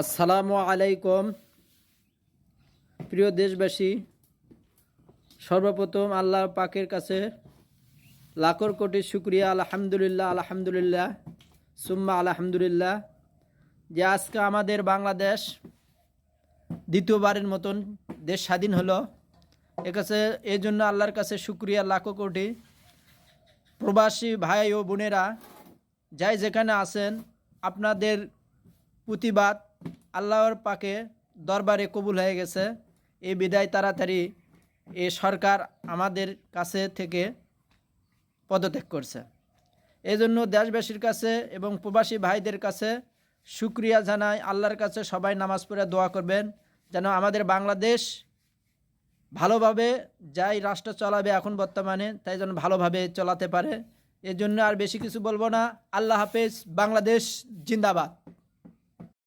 আসসালামু আলাইকুম। প্রিয় দেশবাসী, সর্বপ্রথম আল্লাহ পাকের কাছে লাখর কোটি শুক্রিয়া, আলহামদুলিল্লাহ আলহামদুলিল্লাহ, সুম্মা আলহামদুলিল্লাহ, যে আজকে আমাদের বাংলাদেশ দ্বিতীয়বারের মতন দেশ স্বাধীন হলো। এ কাছে এই জন্য আল্লাহর কাছে শুক্রিয়া, লাখো কোটি প্রবাসী ভাই ও বোনেরা, যাই যেখানে আছেন, আপনাদের প্রতিবাদ আল্লাহর পাকে দরবারে কবুল হয়ে গেছে। এই বিদায় তাড়াতাড়ি এ সরকার আমাদের কাছে থেকে পদত্যাগ করছে। এই জন্য দেশবাসীর কাছে এবং প্রবাসী ভাইদের কাছে শুক্রিয়া জানাই। আল্লাহর কাছে সবাই নামাজ পড়ে দোয়া করবেন। যেন আমাদের বাংলাদেশ ভালোভাবে যাই রাষ্ট্র চালাবে এখন বর্তমানে, তাই যেন ভালোভাবে চলাতে পারে। এর জন্য আর বেশি কিছু বলব না। আল্লাহ হাফেজ। বাংলাদেশ জিন্দাবাদ।